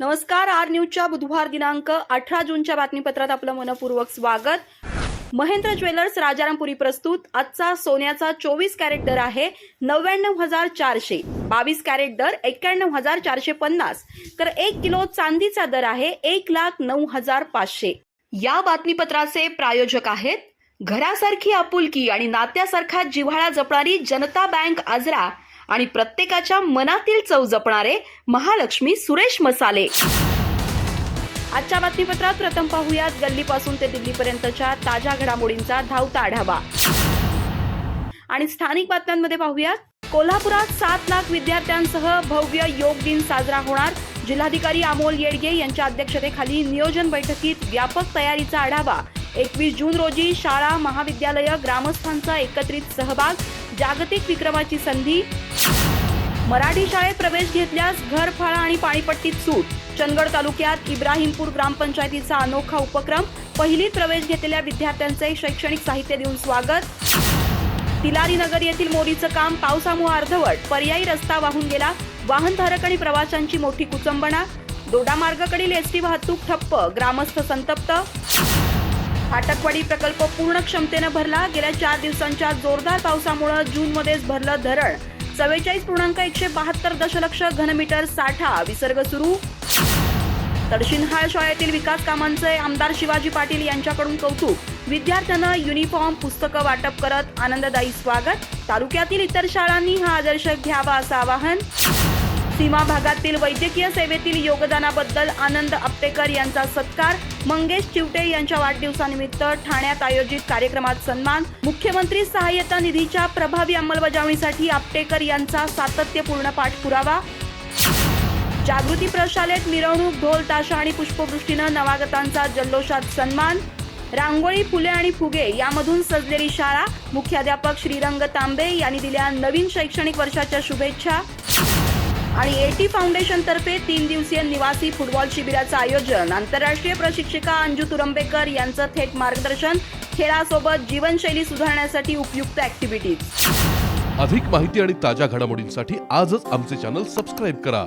नमस्कार आर न्यूजच्या बुधवार दिनांक अठरा जूनच्या बातमीपत्रात आपलं मनपूर्वक स्वागत. महेंद्र ज्वेलर्स राजारामपुरी प्रस्तुत. आजचा सोन्याचा चोवीस कॅरेट दर आहे नव्याण्णव हजार चारशे. बावीस कॅरेट दर एक्क्याण्णव हजार चारशे पन्नास. तर एक किलो चांदीचा दर आहे एक लाख नऊ हजार पाचशे. या बातमीपत्राचे प्रायोजक आहेत. घरासारखी आपुलकी आणि नात्यासारखा जिव्हाळा जपणारी जनता बँक आजरा आणि प्रत्येकाच्या मनातील चव जपणारे महालक्ष्मी सुरेश मसाले. आजच्या बातमीपत्रात प्रथम पाहूयात. गल्लीपासून ते दिल्लीपर्यंतच्या ताज्या घडामोडींचा धावता आढावा. आणि स्थानिक बातम्यांमध्ये पाहूयात. कोल्हापुरात सात लाख विद्यार्थ्यांसह भव्य योग दिन साजरा होणार. जिल्हाधिकारी अमोल येडगे यांच्या अध्यक्षतेखाली नियोजन बैठकीत व्यापक तयारीचा आढावा. एकवीस जून रोजी शाळा महाविद्यालय ग्रामस्थांचा एकत्रित सहभाग जागतिक विक्रमाची संधी. मराठी शाळेत प्रवेश घेतल्यास घर फाळा आणि पाणीपट्टीत सूट. चंदगड तालुक्यात इब्राहिमपूर ग्रामपंचायतीचा अनोखा उपक्रम. पहिलीत प्रवेश घेतलेल्या विद्यार्थ्यांचे शैक्षणिक साहित्य देऊन स्वागत. तिलारी नगर येथील मोरीचं काम पावसामुळे अर्धवट. पर्यायी रस्ता वाहून गेला. वाहनधारक आणि प्रवाशांची मोठी कुचंबणा. दोडामार्गाकडील एसटी वाहतूक ठप्प. ग्रामस्थ संतप्त. फाटकवाडी प्रकल्प पूर्ण क्षमतेनं भरला. गेल्या चार दिवसांच्या जोरदार पावसामुळे जूनमध्येच भरलं धरण. चव्वेचाळीस पूर्णांक एकशे बहात्तर दशलक्ष घनमीटर साठा विसर्ग सुरू. तडशिनहाळ शाळेतील विकास कामांचे आमदार शिवाजी पाटील यांच्याकडून कौतुक. विद्यार्थ्यांना युनिफॉर्म पुस्तकं वाटप करत आनंददायी स्वागत. तालुक्यातील इतर शाळांनी हा आदर्श घ्यावा असं आवाहन. सीमा भागातील वैद्यकीय सेवेतील योगदानाबद्दल आनंद आपटेकर यांचा सत्कार मंगेश चिवटे यांच्या वाढदिवसानिमित्त ठाण्यात आयोजित कार्यक्रमात सन्मान मुख्यमंत्री सहाय्यता निधीच्या प्रभावी अंमलबजावणीसाठी आपटेकर यांचा सातत्यपूर्ण पाठपुरावा जागृती प्रशालेत मिरवणूक ढोल ताशा आणि पुष्पवृष्टीनं नवागतांचा जल्लोषात सन्मान रांगोळी फुले आणि फुगे यामधून सजलेली शाळा मुख्याध्यापक श्रीरंग तांबे यांनी दिल्या नवीन शैक्षणिक वर्षाच्या शुभेच्छा आणि एटी फाउंडेशन तर्फे तीन दिवसीय निवासी फुटबॉल शिबिराचं आयोजन. आंतरराष्ट्रीय प्रशिक्षिका अंजू तुरंबेकर यांचं थेट मार्गदर्शन खेळासोबत जीवनशैली सुधारण्यासाठी उपयुक्त ऍक्टिव्हिटीज अधिक माहिती आणि ताज्या घडामोडींसाठी आजच आमचे चॅनल सबस्क्राईब करा.